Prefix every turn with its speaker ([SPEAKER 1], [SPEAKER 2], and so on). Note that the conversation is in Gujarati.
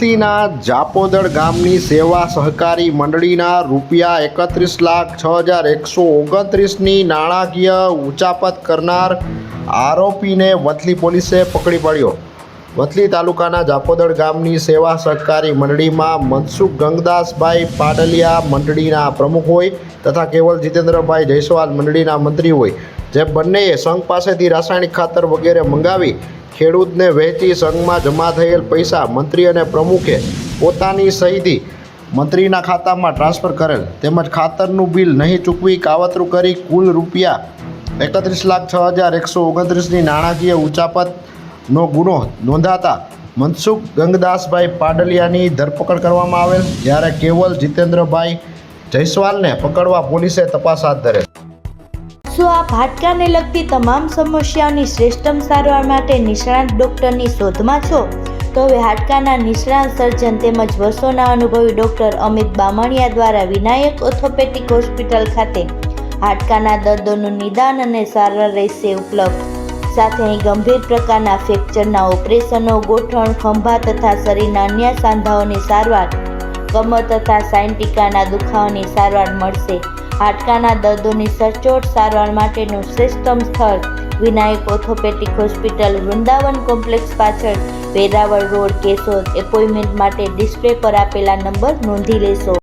[SPEAKER 1] વંથલીના જાપોદળ ગામની સેવા સહકારી મંડળીના રૂપિયા એકત્રીસ લાખ છ હજાર એકસો ઓગણત્રીસની નાણાકીય ઉચાપત કરનાર આરોપીને વંથલી પોલીસે પકડી પાડ્યો. વંથલી તાલુકાના જાપોદળ ગામની સેવા સહકારી મંડળીમાં મનસુખ ગંગદાસભાઈ પાડલિયા મંડળીના પ્રમુખ હોય તથા કેવલ જીતેન્દ્રભાઈ જયસ્વાલ મંડળીના મંત્રી હોય. જે બંનેએ સંઘ પાસેથી રાસાયણિક ખાતર વગેરે મંગાવી ખેડૂતને વહેંચી સંઘમાં જમા થયેલ પૈસા મંત્રી અને પ્રમુખે પોતાની સહીથી મંત્રીના ખાતામાં ટ્રાન્સફર કરેલ. તેમજ ખાતરનું બિલ નહીં ચૂકવી કાવતરું કરી કુલ રૂપિયા એકત્રીસ લાખ છ હજાર એકસો ઓગણત્રીસની નાણાકીય ઉચાપતનો ગુનો નોંધાતા મનસુખ ગંગદાસભાઈ પાડલિયાની ધરપકડ કરવામાં આવેલ, જ્યારે કેવલ જીતેન્દ્રભાઈ જયસ્વાલને પકડવા પોલીસે તપાસ હાથ ધરેલ.
[SPEAKER 2] શું આપ હાડકાને લગતી તમામ સમસ્યાઓની શ્રેષ્ઠમ સારવાર માટે નિષ્ણાત ડૉક્ટરની શોધમાં છો? તો હવે હાડકાના નિષ્ણાત સર્જન તેમજ વર્ષોના અનુભવી ડૉક્ટર અમિત બામણિયા દ્વારા વિનાયક ઓર્થોપેટિક હોસ્પિટલ ખાતે હાડકાના દર્દોનું નિદાન અને સારવાર રહેશે ઉપલબ્ધ. સાથે ગંભીર પ્રકારના ફ્રેક્ચરના ઓપરેશનો, ગોઠણ, ખંભા તથા શરીરના અન્ય સાંધાઓની સારવાર, કમર તથા સાયન્ટિકાના દુખાવાની સારવાર મળશે. હાડકાના દર્દોની સચોટ સારવાર માટેનું શ્રેષ્ઠમ સ્થળ Vinayak orthopaedic hospital, Vrindavan complex પાછળ વેરાવળ રોડ, કેશોદ. એપોઇન્ટમેન્ટ માટે ડિસ્પ્લે પર આપેલા નંબર નોંધી લેશો.